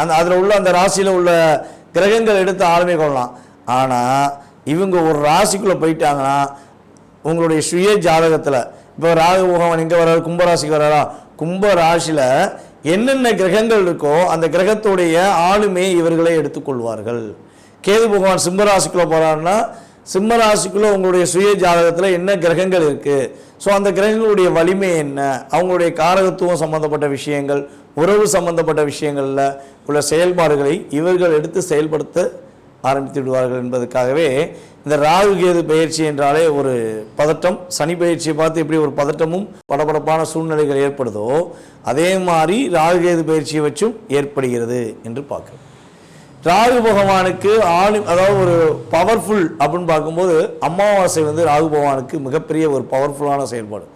அந்த அதில் உள்ள அந்த ராசியில் உள்ள கிரகங்கள் எடுத்து ஆளுமை கொள்ளலாம். ஆனால் இவங்க ஒரு ராசிக்குள்ளே போயிட்டாங்கன்னா உங்களுடைய சுய ஜாதகத்தில் இப்போ ராகு பகவான் எங்கே வர்றாரு கும்பராசிக்கு வர்றாரா? கும்ப ராசியில் என்னென்ன கிரகங்கள் இருக்கோ அந்த கிரகத்துடைய ஆளுமை இவர்களே எடுத்துக்கொள்வார்கள் கேது பகவான் சிம்மராசிக்குள்ளே போகிறாருன்னா சிம்மராசிக்குள்ளே உங்களுடைய சுய ஜாதகத்தில் என்ன கிரகங்கள் இருக்குது ஸோ அந்த கிரகங்களுடைய வலிமை என்ன? அவங்களுடைய காரகத்துவம் சம்மந்தப்பட்ட விஷயங்கள் உறவு சம்பந்தப்பட்ட விஷயங்களில் உள்ள செயல்பாடுகளை இவர்கள் எடுத்து செயல்படுத்த ஆரம்பித்து விடுவார்கள் என்பதற்காகவே இந்த ராகு கேது பயிற்சி என்றாலே ஒரு பதட்டம். சனி பயிற்சியை பார்த்து எப்படி ஒரு பதட்டமும் படபடப்பான சூழ்நிலைகள் ஏற்படுதோ அதே மாதிரி ராகு கேது பயிற்சியை வச்சும் ஏற்படுகிறது என்று பார்க்கிறோம். ராகு பகவானுக்கு ஆளு அதாவது ஒரு பவர்ஃபுல் அப்படின்னு பார்க்கும்போது அமாவாசை வந்து ராகு பகவானுக்கு மிகப்பெரிய ஒரு பவர்ஃபுல்லான செயல்பாடு.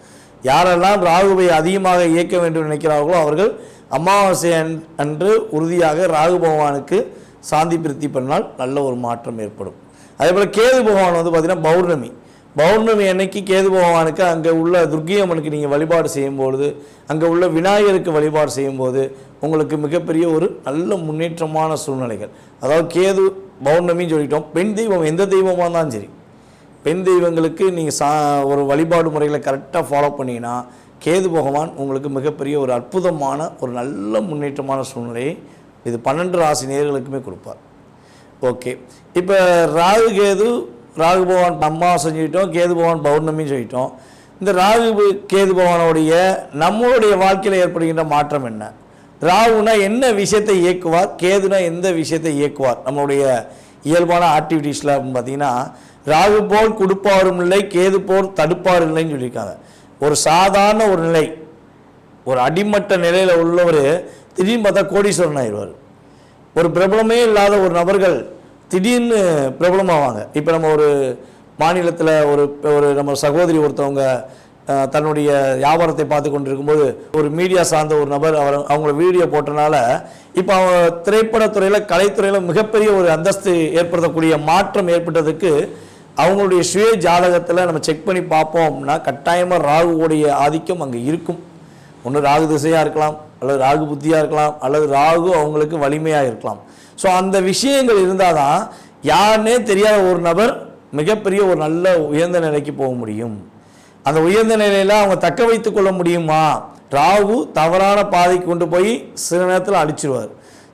யாரெல்லாம் ராகுவை அதிகமாக இயக்க வேண்டும் நினைக்கிறார்களோ அவர்கள் அமாவாசை அன்- அன்று உறுதியாக ராகு பகவானுக்கு சாந்தி பிரித்தி பண்ணால் நல்ல ஒரு மாற்றம் ஏற்படும். அதே போல் கேது பகவான் வந்து பார்த்திங்கன்னா பௌர்ணமி. பௌர்ணமி அன்னைக்கு கேது பகவானுக்கு அங்கே உள்ள துர்க்கை அம்மனுக்கு நீங்கள் வழிபாடு செய்யும்பொழுது அங்கே உள்ள விநாயகருக்கு வழிபாடு செய்யும்போது உங்களுக்கு மிகப்பெரிய ஒரு நல்ல முன்னேற்றமான சூழ்நிலைகள். அதாவது கேது பௌர்ணமின்னு சொல்லிட்டோம். பெண் தெய்வம் எந்த தெய்வமாக இருந்தாலும் சரி. பெண் தெய்வங்களுக்கு நீங்கள் சா ஒரு வழிபாடு முறைகளை கரெக்டாக ஃபாலோ பண்ணிங்கன்னா கேது பகவான் உங்களுக்கு மிகப்பெரிய ஒரு அற்புதமான ஒரு நல்ல முன்னேற்றமான சூழ்நிலையை இது பன்னெண்டு ராசி நேர்களுக்குமே கொடுப்பார். ஓகே. இப்போ ராகு கேது ராகு பகவான் அம்மா செஞ்சுக்கிட்டோம் கேது பகவான் பௌர்ணமின்னு சொல்லிட்டோம். இந்த ராகு கேது பகவானுடைய நம்மளுடைய வாழ்க்கையில் ஏற்படுகின்ற மாற்றம் என்ன? ராகுனா என்ன விஷயத்தை இயக்குவார்? கேதுனா எந்த விஷயத்தை இயக்குவார்? நம்மளுடைய இயல்பான ஆக்டிவிட்டீஸில் அப்படின்னு பார்த்தீங்கன்னா ராகு போல் கொடுப்பாரும் இல்லை கேது போல் தடுப்பாரும் இல்லைன்னு சொல்லியிருக்காங்க. ஒரு சாதாரண ஒரு நிலை ஒரு அடிமட்ட நிலையில் உள்ளவர் திடீர்னு பார்த்தா கோடீஸ்வரன் ஆயிடுவார். ஒரு பிரபலமே இல்லாத ஒரு நபர்கள் திடீர்னு பிரபலமாவாங்க. இப்போ நம்ம ஒரு மாநிலத்தில் ஒரு ஒரு நம்ம சகோதரி ஒருத்தவங்க தன்னுடைய வியாபாரத்தை பார்த்து கொண்டிருக்கும்போது ஒரு மீடியா சார்ந்த ஒரு நபர் அவர் அவங்கள வீடியோ போட்டனால இப்போ அவங்க திரைப்படத்துறையில் கலைத்துறையில் மிகப்பெரிய ஒரு அந்தஸ்து ஏற்படுத்தக்கூடிய மாற்றம் ஏற்பட்டதுக்கு அவங்களுடைய சுய ஜாதகத்தில் நம்ம செக் பண்ணி பார்ப்போம் அப்படின்னா கட்டாயமாக ராகுவோடைய ஆதிக்கம் அங்கே இருக்கும். ஒன்று ராகு திசையாக இருக்கலாம் அல்லது ராகு புத்தியாக இருக்கலாம் அல்லது ராகு அவங்களுக்கு வலிமையாக இருக்கலாம். ஸோ அந்த விஷயங்கள் இருந்தால் தான் யாருன்னே தெரியாத ஒரு நபர் மிகப்பெரிய ஒரு நல்ல உயர்ந்த நிலைக்கு போக முடியும். அந்த உயர்ந்த நிலையில் அவங்க தக்க வைத்துக்கொள்ள முடியுமா? ராகு தவறான பாதைக்கு கொண்டு போய் சில நேரத்தில் அழிச்சிருவார்.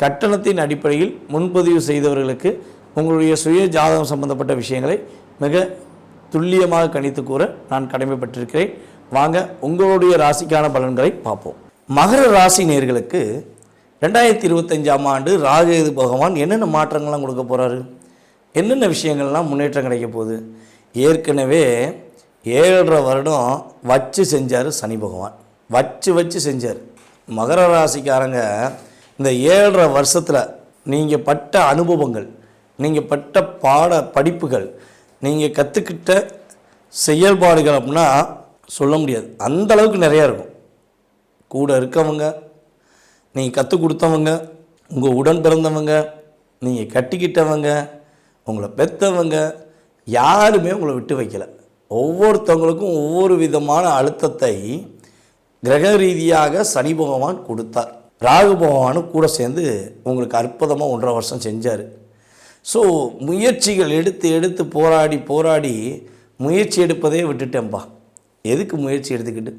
கட்டணத்தின் அடிப்படையில் முன்பதிவு செய்தவர்களுக்கு உங்களுடைய சுய ஜாதகம் சம்பந்தப்பட்ட விஷயங்களை மிக துல்லியமாக கணித்து கூற நான் கடமைப்பட்டிருக்கிறேன். வாங்க உங்களுடைய ராசிக்கான பலன்களை பார்ப்போம். மகர ராசி நேர்களுக்கு ரெண்டாயிரத்தி இருபத்தஞ்சாம் ஆண்டு ராகேது பகவான் என்னென்ன மாற்றங்கள்லாம் கொடுக்க போகிறாரு என்னென்ன விஷயங்கள்லாம் முன்னேற்றம் கிடைக்க போகுது? ஏற்கனவே ஏழரை வருடம் வச்சு செஞ்சார் சனி பகவான். வச்சு வச்சு செஞ்சார். மகர ராசிக்காரங்க இந்த ஏழரை வருஷத்தில் நீங்கள் பட்ட அனுபவங்கள் நீங்கள் பட்ட பாட படிப்புகள் நீங்கள் கற்றுக்கிட்ட செயல்பாடுகள் அப்படின்னா சொல்ல முடியாது. அந்த அளவுக்கு நிறையா இருக்கும். கூட இருக்கவங்க நீங்கள் கற்றுக் கொடுத்தவங்க உங்கள் உடன் பிறந்தவங்க நீங்கள் கட்டிக்கிட்டவங்க உங்களை பெற்றவங்க யாருமே உங்களை விட்டு வைக்கல. ஒவ்வொருத்தவங்களுக்கும் ஒவ்வொரு விதமான அழுத்தத்தை கிரக ரீதியாக சனி பகவான் கொடுத்தார். ராகு பகவானும் கூட சேர்ந்து உங்களுக்கு அற்புதமாக ஒன்றரை வருஷம் செஞ்சார். ஸோ முயற்சிகள் எடுத்து எடுத்து போராடி போராடி முயற்சி எடுப்பதே விட்டுட்டேன்ப்பா எதுக்கு முயற்சி எடுத்துக்கிட்டு?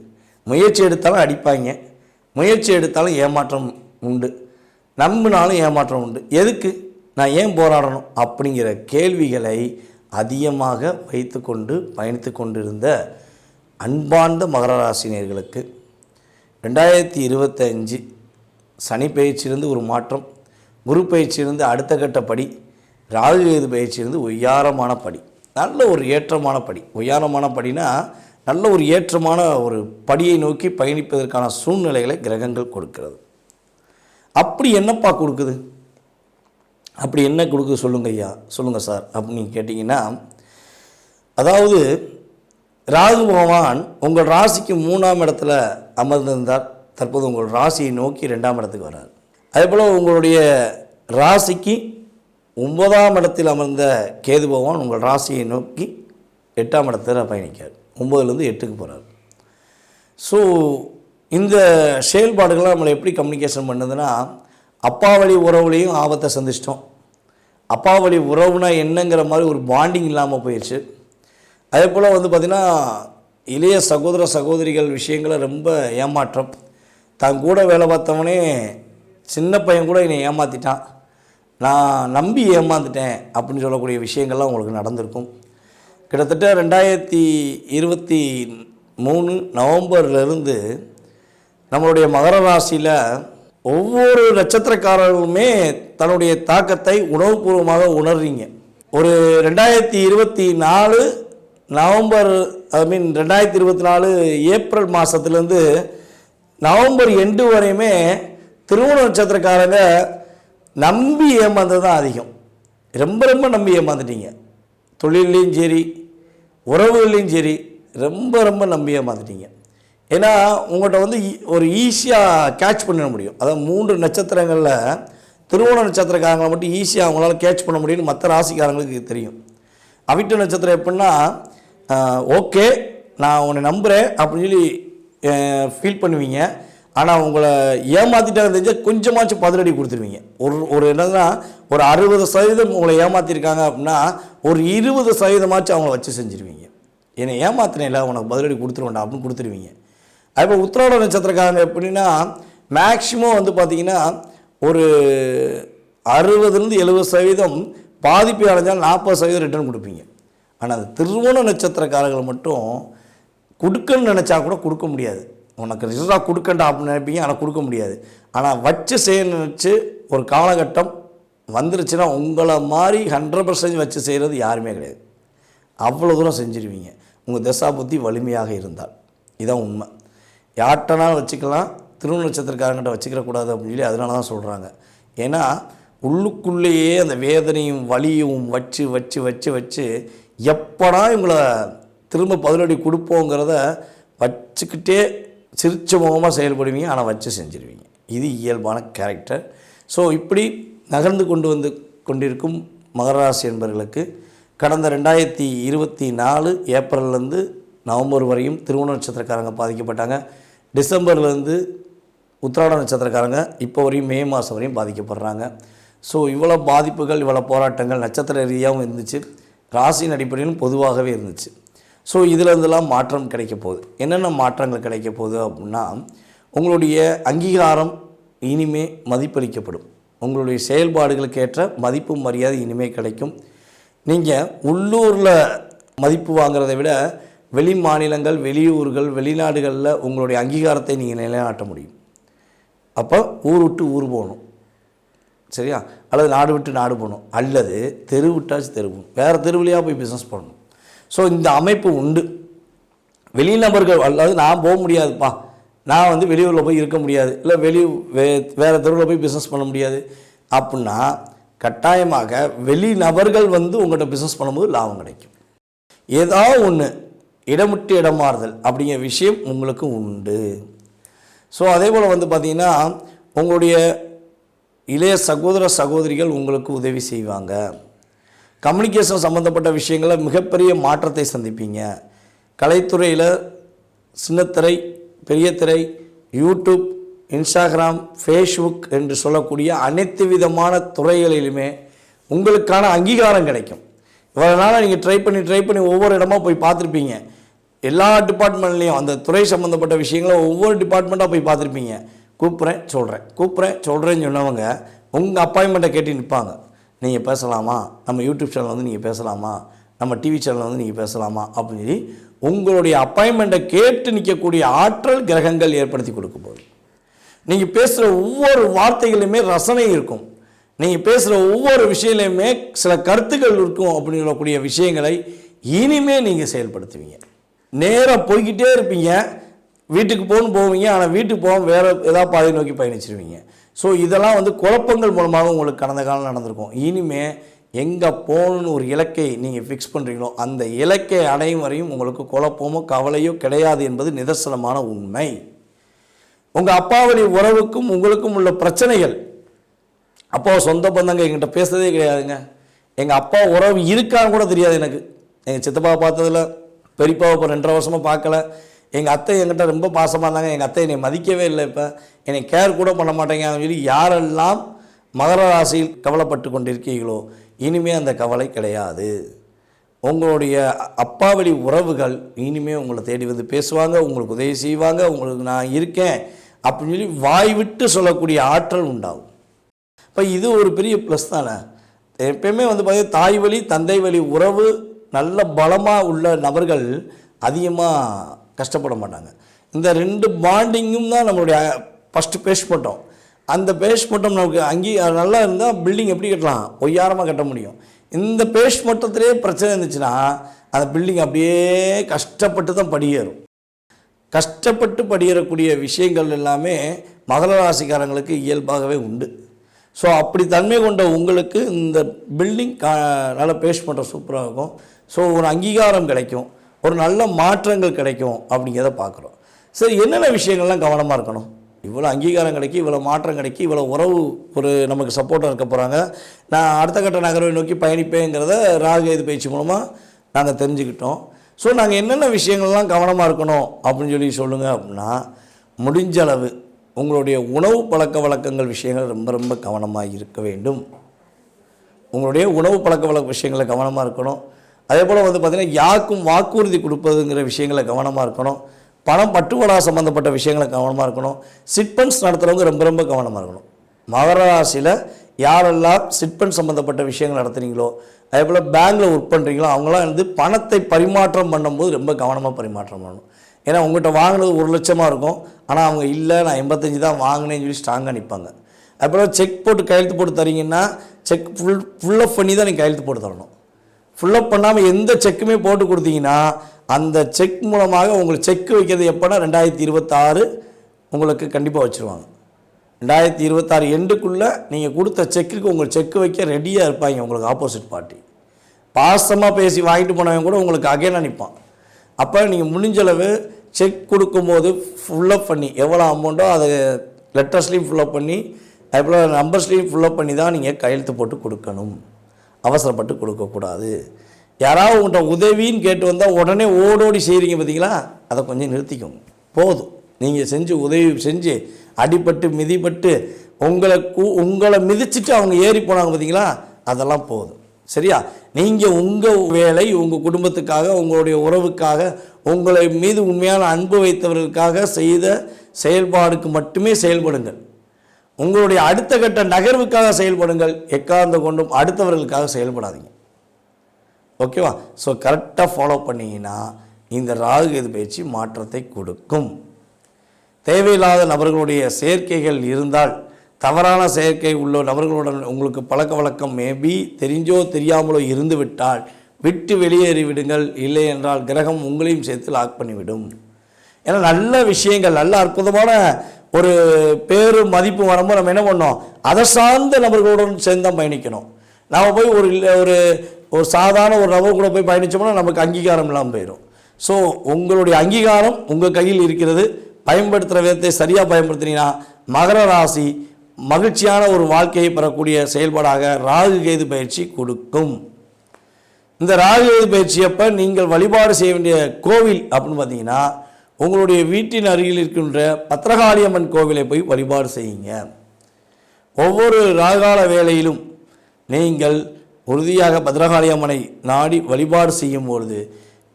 முயற்சி எடுத்தாலும் அடிப்பாங்க. முயற்சி எடுத்தாலும் ஏமாற்றம் உண்டு. நம்பினாலும் ஏமாற்றம் உண்டு. எதுக்கு? நான் ஏன் போராடணும்? அப்படிங்கிற கேள்விகளை அதிகமாக வைத்துக்கொண்டு பயணித்து கொண்டிருந்த அன்பார்ந்த மகர ராசினியர்களுக்கு ரெண்டாயிரத்தி இருபத்தஞ்சு சனி பயிற்சியிலிருந்து ஒரு மாற்றம் குரு பயிற்சியிலிருந்து அடுத்த கட்ட படி ராகு கேது பயிற்சியிலிருந்து உயாரமான படி. நல்ல ஒரு ஏற்றமான படி. உயாரமான படினா நல்ல ஒரு ஏற்றமான ஒரு படியை நோக்கி பயணிப்பதற்கான சூழ்நிலைகளை கிரகங்கள் கொடுக்கிறது. அப்படி என்னப்பா கொடுக்குது? அப்படி என்ன கொடுக்குது சொல்லுங்க ஐயா. சொல்லுங்கள் சார். அப்படின்னு கேட்டிங்கன்னா அதாவது ராகு பகவான் உங்கள் ராசிக்கு மூணாம் இடத்துல அமர்ந்திருந்தார். தற்போது உங்கள் ராசியை நோக்கி ரெண்டாம் இடத்துக்கு வரார் அதே போல் உங்களுடைய ராசிக்கு ஒன்பதாம் இடத்தில் அமர்ந்த கேது பகவான் உங்கள் ராசியை நோக்கி எட்டாம் இடத்தில் பயணிக்கார் ஒம்பதுலேருந்து எட்டுக்கு போகிறார் ஸோ இந்த செயல்பாடுகள்லாம் நம்மளை எப்படி கம்யூனிகேஷன் பண்ணுதுன்னா அப்பா வழி உறவுலையும் ஆபத்தை சந்திச்சிட்டோம். அப்பா வழி உறவுனா என்னங்கிற மாதிரி ஒரு பாண்டிங் இல்லாமல் போயிடுச்சு அதே போல் வந்து பார்த்திங்கன்னா இளைய சகோதர சகோதரிகள் விஷயங்களை ரொம்ப ஏமாற்றம். தான் கூட வேலை பார்த்தவனே சின்ன பையன் கூட என்னை ஏமாற்றிட்டான் நான் நம்பி ஏமாந்துட்டேன் அப்படின்னு சொல்லக்கூடிய விஷயங்கள்லாம் உங்களுக்கு நடந்திருக்கும். கிட்டத்தட்ட ரெண்டாயிரத்தி இருபத்தி மூணு நவம்பர்லேருந்து நம்மளுடைய மகர ராசியில் ஒவ்வொரு நட்சத்திரக்காரர்களுமே தன்னுடைய தாக்கத்தை உணவுபூர்வமாக உணர்றீங்க. ஒரு ரெண்டாயிரத்தி இருபத்தி நாலு நவம்பர் ஐ மீன் ரெண்டாயிரத்தி இருபத்தி நாலு ஏப்ரல் மாதத்துலேருந்து நவம்பர் எண்டு வரையுமே திருவோண நட்சத்திரக்காரங்க நம்பி ஏமாந்தது தான் அதிகம். ரொம்ப ரொம்ப நம்பி ஏமாந்துட்டீங்க. தொழில்லையும் சரி உறவுகள்லையும் சரி ரொம்ப ரொம்ப நம்பி ஏமாந்துட்டீங்க. ஏன்னா உங்கள்கிட்ட வந்து ஈ- ஒரு ஈஸியாக கேட்ச் பண்ணிட முடியும். அதாவது மூன்று நட்சத்திரங்களில் திருவோண நட்சத்திரக்காரங்களை மட்டும் ஈஸியாக அவங்களால கேட்ச் பண்ண முடியும்னு மற்ற ராசிக்காரங்களுக்கு தெரியும். அவிட்ட நட்சத்திரம் எப்படின்னா ஓகே நான் உன்னை நம்புகிறேன் அப்படின்னு சொல்லி ஃபீல் பண்ணுவீங்க. ஆனால் உங்களை ஏமாற்றிட்டாங்க தெரிஞ்சால் கொஞ்சமாச்சும் பதிலடி கொடுத்துருவீங்க. ஒரு ஒரு என்னன்னா ஒரு அறுபது சதவீதம் உங்களை ஏமாற்றிருக்காங்க அப்படின்னா ஒரு இருபது சதவீதமாச்சும் அவங்கள வச்சு செஞ்சுருவீங்க. என்னை ஏமாத்தினேல உனக்கு பதிலடி கொடுத்துருவேண்டா அப்படின்னு கொடுத்துருவீங்க. இப்போ உத்திராட நட்சத்திரக்காரங்க எப்படின்னா மேக்சிமம் வந்து பார்த்தீங்கன்னா ஒரு அறுபதுலேருந்து எழுபது சதவீதம் பாதிப்பு அடைஞ்சால் நாற்பது சதவீதம் ரிட்டர்ன் கொடுப்பீங்க. ஆனால் அது திருவோண நட்சத்திரக்காரர்கள் மட்டும் கொடுக்கன்னு நினச்சா கூட கொடுக்க முடியாது. உனக்கு ரிசர்வாக கொடுக்கண்டா அப்படின்னு நினைப்பீங்க ஆனால் கொடுக்க முடியாது. ஆனால் வச்சு செய்ய நினச்சி ஒரு காலகட்டம் வந்துருச்சுன்னா உங்களை மாதிரி ஹண்ட்ரட் பர்சன்ட் வச்சு செய்கிறது யாருமே கிடையாது. அவ்வளோ தூரம் செஞ்சுருவீங்க. உங்கள் தசா புத்தி வலிமையாக இருந்தால். இதான் உண்மை. யார்கிட்டனாலும் வச்சுக்கலாம். திருமண நட்சத்திரக்காரங்கிட்ட வச்சுக்கிற கூடாது அப்படின்னு சொல்லி அதனால தான் சொல்கிறாங்க ஏன்னா உள்ளுக்குள்ளேயே அந்த வேதனையும் வலியும் வச்சு வச்சு வச்சு வச்சு எப்படா இவங்களை திரும்ப பதிலடி கொடுப்போங்கிறத வச்சுக்கிட்டே சிரிச்ச முகமாக செயல்படுவீங்க ஆனால் வச்சு செஞ்சிருவீங்க. இது இயல்பான கேரக்டர் ஸோ இப்படி நகர்ந்து கொண்டு வந்து கொண்டிருக்கும் மகராசி என்பவர்களுக்கு கடந்த ரெண்டாயிரத்தி இருபத்தி நாலு ஏப்ரல்லேருந்து நவம்பர் வரையும் திருவண்ண நட்சத்திரக்காரங்க பாதிக்கப்பட்டாங்க. டிசம்பர்லேருந்து உத்திராட நட்சத்திரக்காரங்க இப்போ வரையும் மே மாதம் வரையும் பாதிக்கப்படுறாங்க. ஸோ இவ்வளோ பாதிப்புகள் இவ்வளோ போராட்டங்கள் நட்சத்திர ரீதியாகவும் இருந்துச்சு. ராசியின் அடிப்படையிலும் பொதுவாகவே இருந்துச்சு. ஸோ இதில் இருந்தெல்லாம் மாற்றம் கிடைக்க போகுது. என்னென்ன மாற்றங்கள் கிடைக்க போகுது அப்படின்னா உங்களுடைய அங்கீகாரம் இனிமே மதிப்பளிக்கப்படும். உங்களுடைய செயல்பாடுகளுக்கு ஏற்ற மதிப்பு மரியாதை இனிமே கிடைக்கும். நீங்கள் உள்ளூரில் மதிப்பு வாங்குறதை விட வெளி மாநிலங்கள் வெளியூர்கள் வெளிநாடுகளில் உங்களுடைய அங்கீகாரத்தை நீங்கள் நிலைநாட்ட முடியும். அப்போ ஊர் விட்டு ஊர் போகணும். சரியா? அல்லது நாடு விட்டு நாடு போகணும். அல்லது தெரு விட்டாச்சு தெரு போகணும். வேறு தெருவிலையாக போய் பிஸ்னஸ் பண்ணணும். ஸோ இந்த அமைப்பு உண்டு. வெளிநபர்கள் அதாவது நான் போக முடியாதுப்பா. நான் வந்து வெளியூரில் போய் இருக்க முடியாது. இல்லை வெளி வே வேறு தெருவில் போய் பிஸ்னஸ் பண்ண முடியாது. அப்படின்னா கட்டாயமாக வெளிநபர்கள் வந்து உங்கள்கிட்ட பிஸ்னஸ் பண்ணும்போது லாபம் கிடைக்கும். ஏதாவது ஒன்று இடமிட்டு இடமாறுதல் அப்படிங்கிற விஷயம் உங்களுக்கு உண்டு. ஸோ அதே போல் வந்து பார்த்திங்கன்னா உங்களுடைய இளைய சகோதர சகோதரிகள் உங்களுக்கு உதவி செய்வாங்க. கம்யூனிகேஷன் சம்மந்தப்பட்ட விஷயங்களில் மிகப்பெரிய மாற்றத்தை சந்திப்பீங்க. கலைத்துறையில் சின்னத்திரை பெரிய திரை யூடியூப் இன்ஸ்டாகிராம் ஃபேஸ்புக் என்று சொல்லக்கூடிய அனைத்து விதமான துறைகளிலுமே உங்களுக்கான அங்கீகாரம் கிடைக்கும். இவ்வளோ நாளாக நீங்கள் ட்ரை பண்ணி ட்ரை பண்ணி ஒவ்வொரு இடமா போய் பார்த்துருப்பீங்க. எல்லா டிபார்ட்மெண்ட்லேயும் அந்த துறை சம்மந்தப்பட்ட விஷயங்களை ஒவ்வொரு டிபார்ட்மெண்ட்டாக போய் பார்த்துருப்பீங்க. கூப்பிட்றேன் சொல்கிறேன் கூப்பிட்றேன் சொல்கிறேன்னு சொன்னவங்க உங்கள் அப்பாயின்மெண்ட்டை கேட்டு நிற்பாங்க நீங்கள் பேசலாமா? நம்ம யூடியூப் சேனல் வந்து நீங்கள் பேசலாமா? நம்ம டிவி சேனல் வந்து நீங்கள் பேசலாமா? அப்படின்னு சொல்லி உங்களுடைய அப்பாயின்மெண்ட்டை கேட்டு நிற்கக்கூடிய ஆற்றல் கிரகங்கள் ஏற்படுத்தி கொடுக்க போகுது நீங்கள் பேசுகிற ஒவ்வொரு வார்த்தைகளுமே ரசனை இருக்கும். நீங்கள் பேசுகிற ஒவ்வொரு விஷயலையுமே சில கருத்துக்கள் இருக்கும் அப்படின்னு சொல்லக்கூடிய விஷயங்களை இனிமே நீங்கள் செயல்படுத்துவீங்க. நேராக போய்கிட்டே இருப்பீங்க. வீட்டுக்கு போகணும் போவீங்க. ஆனால் வீட்டுக்கு போக வேறு ஏதாவது பாதை நோக்கி பயணிச்சிருவீங்க. ஸோ இதெல்லாம் வந்து குழப்பங்கள் மூலமாக உங்களுக்கு கடந்த காலம் நடந்திருக்கும். இனிமே எங்கே போகணுன்னு ஒரு இலக்கை நீங்கள் ஃபிக்ஸ் பண்ணுறீங்களோ அந்த இலக்கை அடையும் வரையும் உங்களுக்கு குழப்பமோ கவலையோ கிடையாது என்பது நிதர்சனமான உண்மை. உங்கள் அப்பாவளி உறவுக்கும் உங்களுக்கும் உள்ள பிரச்சனைகள். அப்பா சொந்த பந்தங்க எங்கிட்ட பேசுறதே கிடையாதுங்க. எங்கள் அப்பா உறவு இருக்கான்னு கூட தெரியாது எனக்கு. எங்கள் சித்தப்பாவை பார்த்ததில்ல பெரியப்பாவை இப்போ ரெண்டரை வருஷமாக பார்க்கல. எங்கள் அத்தை என்கிட்ட ரொம்ப பாசமாக இருந்தாங்க. எங்கள் அத்தை என்னை மதிக்கவே இல்லை இப்போ. என்னை கேர் கூட பண்ண மாட்டேங்கன்னு சொல்லி யாரெல்லாம் மகர ராசியில் கவலைப்பட்டு கொண்டிருக்கீங்களோ இனிமே அந்த கவலை கிடையாது. உங்களுடைய அப்பாவளி உறவுகள் இனிமேல் உங்களை தேடி வந்து பேசுவாங்க. உங்களுக்கு உதவி செய்வாங்க. உங்களுக்கு நான் இருக்கேன் அப்படின்னு சொல்லி வாய் விட்டு சொல்லக்கூடிய ஆற்றல் உண்டாகும். இப்போ இது ஒரு பெரிய ப்ளஸ் தானே. எப்பயுமே வந்து பார்த்தீங்கன்னா தாய் வழி தந்தை வழி உறவு நல்ல பலமாக உள்ள நபர்கள் அதிகமாக கஷ்டப்பட மாட்டாங்க. இந்த ரெண்டு பாண்டிங்கும் தான் நம்மளுடைய ஃபஸ்ட்டு பேஸ் அந்த பேஸ் நமக்கு அங்கே நல்லா இருந்தால் பில்டிங் எப்படி கட்டலாம்? ஒய்யாரமாக கட்ட முடியும். இந்த பேஸ்மட்டத்திலே பிரச்சனை இருந்துச்சுன்னா அந்த பில்டிங் அப்படியே கஷ்டப்பட்டு தான் படியேறும். கஷ்டப்பட்டு படியேறக்கூடிய விஷயங்கள் எல்லாமே மகர ராசிக்காரங்களுக்கு இயல்பாகவே உண்டு. ஸோ அப்படி தன்மை கொண்ட உங்களுக்கு இந்த பில்டிங் கா நல்ல பேஸ் சூப்பராக இருக்கும். ஸோ ஒரு அங்கீகாரம் கிடைக்கும். ஒரு நல்ல மாற்றங்கள் கிடைக்கும் அப்படிங்கிறத பார்க்குறோம். சரி என்னென்ன விஷயங்கள்லாம் கவனமாக இருக்கணும்? இவ்வளோ அங்கீகாரம் கிடைக்கி இவ்வளோ மாற்றம் கிடைக்கி இவ்வளோ உறவு ஒரு நமக்கு சப்போர்ட்டாக இருக்க போகிறாங்க நான் அடுத்த கட்ட நகர்வை நோக்கி பயணிப்பேங்கிறத ராகு இது பயிற்சி மூலமாக நாங்கள் தெரிஞ்சுக்கிட்டோம். ஸோ நாங்கள் என்னென்ன விஷயங்கள்லாம் கவனமாக இருக்கணும் அப்படின்னு சொல்லி சொல்லுங்கள் அப்படின்னா முடிஞ்ச அளவு உங்களுடைய உணவு பழக்க வழக்கங்கள் விஷயங்கள் ரொம்ப ரொம்ப கவனமாக இருக்க வேண்டும். உங்களுடைய உணவு பழக்க வழக்க விஷயங்களை கவனமாக இருக்கணும். அதே போல் வந்து பார்த்திங்கன்னா யாருக்கும் வாக்குறுதி கொடுப்பதுங்கிற விஷயங்களை கவனமாக இருக்கணும். பணம் பட்டுவடா சம்மந்தப்பட்ட விஷயங்களை கவனமாக இருக்கணும். சிட்பன்ஸ் நடத்துகிறவங்க ரொம்ப ரொம்ப கவனமாக இருக்கணும். மகர ராசியில் யாரெல்லாம் சிட்பன் சம்மந்தப்பட்ட விஷயங்கள் நடத்துகிறீங்களோ அதே போல் பேங்க்கில் ஒர்க் பண்ணுறீங்களோ அவங்களாம் வந்து பணத்தை பரிமாற்றம் பண்ணும்போது ரொம்ப கவனமாக பரிமாற்றம் பண்ணணும். ஏன்னா உங்கள்கிட்ட வாங்கினது ஒரு லட்சமாக இருக்கும். ஆனால் அவங்க இல்லை நான் எண்பத்தஞ்சு தான் வாங்கினேன்னு சொல்லி ஸ்ட்ராங்காக நிற்பாங்க அப்புறம் செக் போட்டு கையெழுத்து போட்டு தரீங்கன்னா செக் ஃபுல் ஃபுல்லப் பண்ணி தான் நீங்கள் கையெழுத்து போட்டு தரணும். ஃபுல்லப் பண்ணாமல் எந்த செக்குமே போட்டு கொடுத்தீங்கன்னா அந்த செக் மூலமாக உங்களுக்கு செக் வைக்கிறது எப்போனா ரெண்டாயிரத்தி இருபத்தாறு உங்களுக்கு கண்டிப்பாக வச்சுருவாங்க. ரெண்டாயிரத்தி இருபத்தாறு எண்டுக்குள்ளே நீங்கள் கொடுத்த செக்குக்கு உங்கள் செக் வைக்க ரெடியாக இருப்பாங்க உங்களுக்கு ஆப்போசிட் பார்ட்டி பாசமாக பேசி வாங்கிட்டு போனவங்க கூட உங்களுக்கு அகைனாக நிற்பான் அப்போ நீங்கள் முடிஞ்சளவு செக் கொடுக்கும்போது ஃபுல்லப் பண்ணி எவ்வளோ அமௌண்ட்டோ அதை லெட்டர்ஸ்லேயும் ஃபுல்லப் பண்ணி அதுபோல் நம்பர்ஸ்லேயும் ஃபுல்லப் பண்ணி தான் நீங்கள் கையெழுத்து போட்டு கொடுக்கணும். அவசரப்பட்டு கொடுக்கக்கூடாது. யாராவது உங்கள்கிட்ட உதவின்னு கேட்டு வந்தால் உடனே ஓடோடி செய்கிறீங்க பார்த்தீங்களா அதை கொஞ்சம் நிறுத்திக்கோங்க. போதும். நீங்கள் செஞ்சு உதவி செஞ்சு அடிபட்டு மிதிப்பட்டு உங்களை கூ உங்களை மிதிச்சிட்டு அவங்க ஏறி போனாங்க பார்த்தீங்களா அதெல்லாம் போதும். சரியா? நீங்கள் உங்கள் வேலை உங்கள் குடும்பத்துக்காக உங்களுடைய உறவுக்காக உங்களை மீது உண்மையான அன்பு வைத்தவர்களுக்காக செய்த செயல்பாடுக்கு மட்டுமே செயல்படுங்கள். உங்களுடைய அடுத்த கட்ட நகர்வுக்காக செயல்படுங்கள் எக்காந்த கொண்டும் அடுத்தவர்களுக்காக செயல்படாதீங்க. ஓகேவா? ஸோ கரெக்டாக ஃபாலோ பண்ணிங்கன்னா இந்த ராகு எது பயிற்சி மாற்றத்தை கொடுக்கும். தேவையில்லாத நபர்களுடைய சேர்க்கைகள் இருந்தால் தவறான செயற்கை உள்ள நபர்களுடன் உங்களுக்கு பழக்க வழக்கம் மேபி தெரிஞ்சோ தெரியாமலோ இருந்துவிட்டால் விட்டு வெளியேறிவிடுங்கள் இல்லை என்றால் கிரகம் உங்களையும் சேர்த்து லாக் பண்ணிவிடும். ஏன்னா நல்ல விஷயங்கள் நல்ல அற்புதமான ஒரு பேரு மதிப்பு வரும்போது நம்ம என்ன பண்ணோம் அதை சார்ந்த நபர்களுடன் சேர்ந்து தான் பயணிக்கணும். நாம் போய் ஒரு ஒரு ஒரு சாதாரண ஒரு நபர் கூட போய் பயணிச்சோம்னா நமக்கு அங்கீகாரம் இல்லாமல் போயிடும் ஸோ உங்களுடைய அங்கீகாரம் உங்கள் கையில் இருக்கிறது. பயன்படுத்துகிற விதத்தை சரியாக பயன்படுத்தினீங்கன்னா மகர ராசி மகிழ்ச்சியான ஒரு வாழ்க்கையை பெறக்கூடிய செயல்பாடாக ராகு கேது பயிற்சி கொடுக்கும். இந்த ராகு கேது பயிற்சி அப்போ நீங்கள் வழிபாடு செய்ய வேண்டிய கோவில் அப்படின்னு பார்த்தீங்கன்னா உங்களுடைய வீட்டின் அருகில் இருக்கின்ற பத்திரகாளியம்மன் கோவிலை போய் வழிபாடு செய்யுங்க. ஒவ்வொரு ராகால வேளையிலும் நீங்கள் உறுதியாக பத்ரகாளி அம்மனை நாடி வழிபாடு செய்யும் பொழுது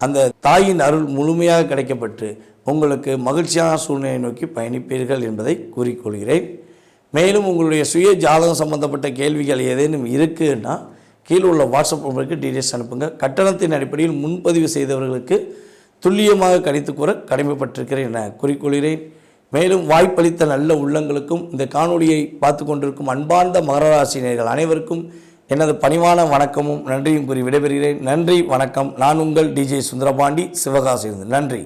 அந்த தாயின் அருள் முழுமையாக கிடைக்கப்பட்டு உங்களுக்கு மகிழ்ச்சியான சூழ்நிலையை நோக்கி பயணிப்பீர்கள் என்பதை கூறிக்கொள்கிறேன். மேலும் உங்களுடைய சுய ஜாதகம் சம்பந்தப்பட்ட கேள்விகள் ஏதேனும் இருக்குன்னா கீழே உள்ள வாட்ஸ்அப் நம்பருக்கு டீடைல்ஸ் அனுப்புங்க. கட்டணத்தின் அடிப்படையில் முன்பதிவு செய்தவர்களுக்கு துல்லியமாக கணித்து கூற கடமைப்பட்டிருக்கிறேன் என குறிக்கொள்கிறேன் மேலும் வாய்ப்பளித்த நல்ல உள்ளங்களுக்கும் இந்த காணொளியை பார்த்து கொண்டிருக்கும் அன்பார்ந்த மகராசினியர்கள் அனைவருக்கும் எனது பணிவான வணக்கமும் நன்றியும் கூறி விடைபெறுகிறேன். நன்றி வணக்கம். நான் உங்கள் டிஜே சுந்தரபாண்டி சிவகாசி நன்றி.